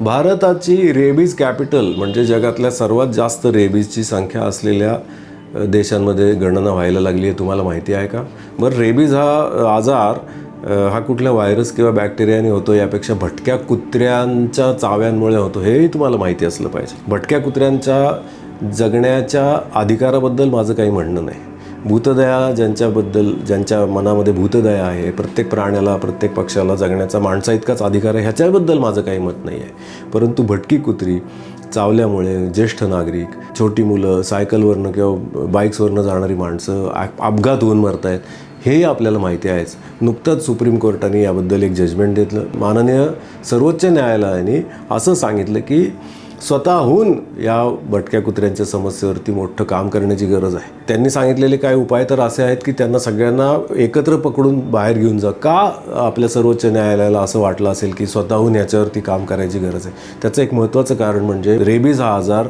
भारताची rabies capital म्हणजे जगातल्या सर्वात जास्त रेबीजची संख्या असलेल्या देशांमध्ये गणना व्हायला लागली आहे. तुम्हाला माहिती आहे का? बरं रेबीज हा आजार हा कुठल्या व्हायरस किंवा बॅक्टेरियाने होतो यापेक्षा भटक्या कुत्र्यांच्या चाव्यांमुळे होतो. हेही तुम्हाला माहिती असलं पाहिजे. भटक्या कुत्र्यांच्या जगण्याच्या अधिकाराबद्दल माझं काही म्हणणं नाही. भूतदया ज्यांच्याबद्दल ज्यांच्या मनामध्ये भूतदया आहे प्रत्येक प्राण्याला प्रत्येक पक्षाला जगण्याचा माणसा इतकाच अधिकार आहे ह्याच्याबद्दल माझं काही मत नाही आहे. परंतु भटकी कुत्री चावल्यामुळे ज्येष्ठ नागरिक छोटी मुलं सायकलवरनं किंवा बाईक्सवरनं जाणारी माणसं अपघात होऊन मरत आहेत हेही आपल्याला माहिती आहेच. नुकतंच सुप्रीम कोर्टाने याबद्दल एक जजमेंट घेतलं माननीय सर्वोच्च न्यायालयाने असं सांगितलं की स्वतःहून या भटक्या कुत्र्यांच्या समस्येवरती मोठं काम करण्याची गरज आहे. त्यांनी सांगितलेले काही उपाय तर असे आहेत की त्यांना सगळ्यांना एकत्र पकडून बाहेर घेऊन जा. का आपल्या सर्वोच्च न्यायालयाला असं वाटलं असेल की स्वतःहून याच्यावरती काम करायची गरज आहे? त्याचं एक महत्त्वाचं कारण म्हणजे रेबीज हा आजार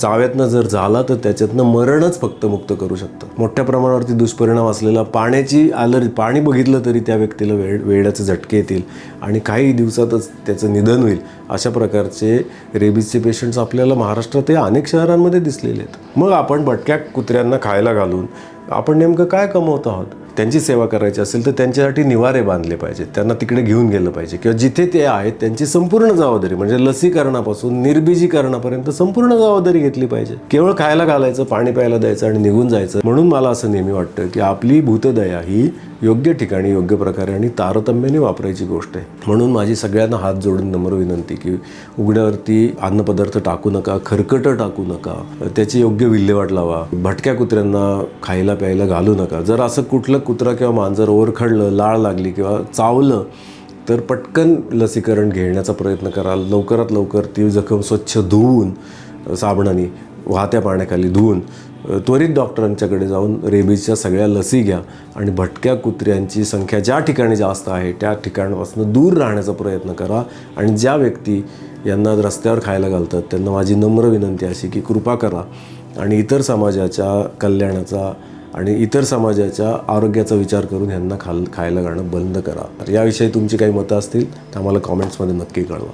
चाव्यातनं जर झाला तर त्याच्यातनं मरणच फक्त मुक्त करू शकतं. मोठ्या प्रमाणावरती दुष्परिणाम असलेला पाण्याची आलर पाणी बघितलं तरी त्या व्यक्तीला वेळ वेळाचे झटके येतील आणि काही दिवसातच त्याचं निधन होईल. अशा प्रकारचे रेबीजचे पेशंट्स आपल्याला महाराष्ट्रात अनेक शहरांमध्ये दिसलेले आहेत. मग आपण भटक्या कुत्र्यांना खायला घालून आपण नेमकं काय कमवत आहोत? त्यांची सेवा करायची असेल तर त्यांच्यासाठी निवारे बांधले पाहिजेत त्यांना तिकडे घेऊन गेलं पाहिजे. किंवा जिथे ते आहेत त्यांची संपूर्ण जबाबदारी म्हणजे लसीकरणापासून निर्बीजीकरणापर्यंत संपूर्ण जबाबदारी घेतली पाहिजे. केवळ खायला घालायचं पाणी प्यायला द्यायचं आणि निघून जायचं. म्हणून मला असं नेहमी वाटतं की आपली भूतदया ही योग्य ठिकाणी योग्य प्रकारे आणि तारतम्याने वापरायची गोष्ट आहे. म्हणून माझी सगळ्यांना हात जोडून नम्र विनंती की उघड्यावरती अन्नपदार्थ टाकू नका खरकटं टाकू नका त्याची योग्य विल्हेवाट लावा. भटक्या कुत्र्यांना खायला प्यायला घालू नका. जर असं कुठलं कुत्रा किंवा मांजर ओरखडलं लाळ लागली किंवा चावलं तर पटकन लसीकरण घेण्याचा प्रयत्न करा लवकरात लवकर ती जखम स्वच्छ धुवून साबणाने वाहत्या पाण्याखाली धुवून त्वरित डॉक्टरांच्याकडे जाऊन रेबीजच्या सगळ्या लसी घ्या आणि भटक्या कुत्र्यांची संख्या ज्या ठिकाणी जास्त आहे त्या ठिकाणापासून दूर राहण्याचा प्रयत्न करा आणि ज्या व्यक्ती यांना रस्त्यावर खायला घालतात त्यांना माझी नम्र विनंती अशी की कृपा करा आणि इतर समाजाच्या कल्याणाचा आणि इतर समाजाच्या आरोग्याचा विचार करून ह्यांना खाल खायला घालणं बंद करा. तर याविषयी तुमची काही मतं असतील तर आम्हाला कॉमेंट्समध्ये नक्की कळवा.